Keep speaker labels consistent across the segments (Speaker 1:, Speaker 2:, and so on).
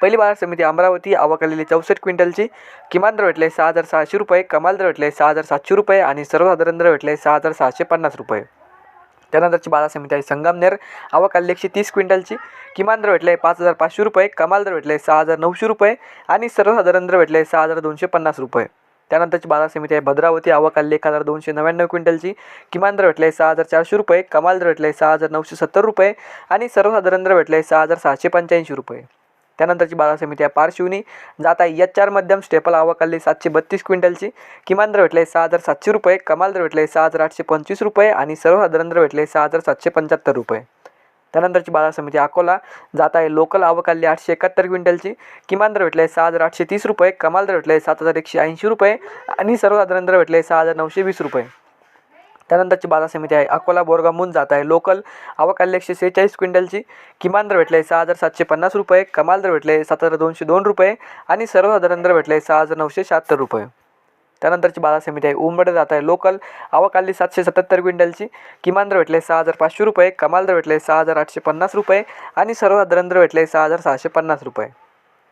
Speaker 1: पहिली बाजार समिती अमरावती आवक आलेली चौसष्ट क्विंटलची. किमान दर भेटले सहा हजार सहाशे रुपये कमाल दर भेटले सहा हजार सातशे रुपये आणि सर्वसाधारण दर भेटले सहा हजार सहाशे पन्नास रुपये. त्यानंतरची बाजार समिती आहे संगमनेर. आवक एकशे तीस क्विंटलची. किमान दर भेटले पाच हजार पाचशे रुपये कमाल दर भेटले सहा हजार नऊशे रुपये आणि सर्वसाधारण दर भेटले सहा हजार दोनशे पन्नास रुपये. त्यानंतरची बाजार समिती आहे भद्रावती. आवक एक हजार दोनशे नव्याण्णव क्विंटलची. किमान दर भेटले सहा हजार चारशे रुपये कमाल दर भेटले सहा हजार नऊशे सत्तर रुपये आणि सर्वसाधारण दर भेटले सहा हजार सहाशे पंच्याऐंशी रुपये. त्यानंतरची बाजार समिती आहे पारशिवनी जात आहे एच चार मध्यम स्टेपल आवक आली सातशे बत्तीस क्विंटलची. किमान दर भेटले सहा हजार सातशे रुपये कमाल दर भेटले सहा हजार आठशे पंचवीस रुपये आणि सर्वसाधारण दर भेटले सहा हजार सातशे पंच्याहत्तर रुपये. त्यानंतरची बाजार समिती अकोला. जात आहे लोकल आवक आली आठशे एकाहत्तर क्विंटलची. किमान दर भेटले सहा हजार आठशे तीस रुपये कमाल दर भेटले सात हजार एकशे ऐंशी रुपये आणि सर्वसाधारण दर भेटले सहा हजार नऊशे वीस रुपये. त्यानंतरची बाजार समिती आहे. अकोला बोरगाव जात आहे. लोकल आवक आलेली एकशे सेहेचाळीस क्विंटलची. किमान दर भेटले सहा हजार सातशे पन्नास रुपये. कमाल दर भेटले सात हजार दोनशे दोन रुपये. आणि सर्वसाधारण दर भेटले सहा हजार नऊशे शहात्तर रुपये. त्यानंतरची बाजार समिती आहे. उंबड जात आहे. लोकल आवक आली सातशे सत्याहत्तर क्विंटलची. किमान दर भेटले सहा हजार पाचशे रुपये. कमाल दर भेटले सहा हजार आठशे पन्नास रुपये. आणि सर्वसाधारण दर भेटले सहा हजार सहाशे पन्नास रुपये.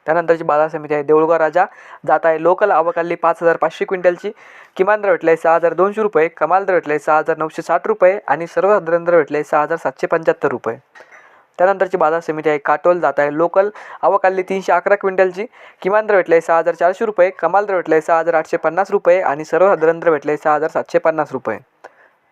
Speaker 1: त्यानंतरची बाजार समिती आहे. देऊळगाव राजा जात आहे. लोकल आवक पाच हजार पाचशे क्विंटलची. किमान दर भेटले सहा हजार दोनशे रुपये. कमाल दर भेटले सहा हजार नऊशे साठ रुपये आणि सर्वसाधारण दर भेटले सहा हजार सातशे पंच्याहत्तर रुपये. त्यानंतरची बाजार समिती आहे. काटोल जात आहे. लोकल आवक तीनशे अकरा क्विंटलची. किमान दर भेटले सहा हजार चारशे रुपये. कमाल दर भेटले सहा हजार आठशे पन्नास रुपये आणि सर्वसाधारण दर भेटले सहा हजार सातशे पन्नास रुपये.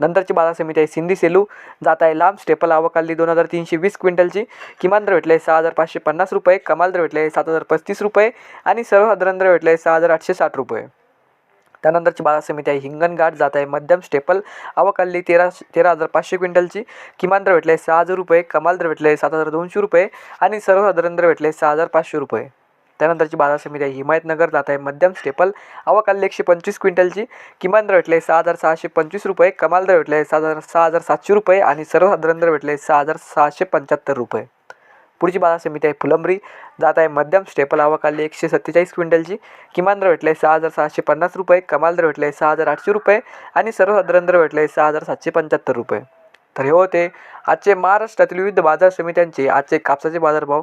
Speaker 1: नंतरची बाजार समिती आहे सिंधी सेलू. जात आहे लांब. स्टेपल आवकाली दोन हजार तीनशे वीस क्विंटलची. किमान दर भेटले सहा हजार पाचशे पन्नास रुपये. कमाल दर भेटले सात हजार पस्तीस रुपये. आणि सर्वसाधारण दर भेटले सहा हजार आठशे साठ रुपये. त्यानंतरची बाजार समिती आहे हिंगणघाट जात आहे मध्यम. स्टेपल आवकाली तेरा तेरा हजार पाचशे क्विंटलची. किमान दर भेटले सहा हजार रुपये. कमाल दर भेटले सात हजार दोनशे रुपये. आणि सर्वसाधारण दर भेटले सहा हजार पाचशे रुपये. त्यानंतरची बाजार समिती आहे. हिमायतनगर जात आहे मध्यम स्टेपल. आवक आली एकशे पंचवीस क्विंटलची. किमान दर भेटले सहा हजार सहाशे पंचवीस रुपये. कमाल दर भेटले सहा हजार सहा हजार सातशे रुपये. आणि सर्वसाधारण दर भेटले सहा हजार सहाशे पंच्याहत्तर रुपये. पुढची बाजार समिती आहे फुलंब्री. जात आहे मध्यम स्टेपल. आवक आली एकशे सत्तेचाळीस क्विंटलची. किमान दर भेटले सहा हजार सहाशे पन्नास रुपये. कमाल दर भेटले सहा हजार आठशे रुपये. आणि सर्वसाधारण दर भेटले सहा हजार सातशे पंच्याहत्तर रुपये. तर हे होते आजचे महाराष्ट्रातील विविध बाजार समित्यांचे आजचे कापसाचे बाजारभाव.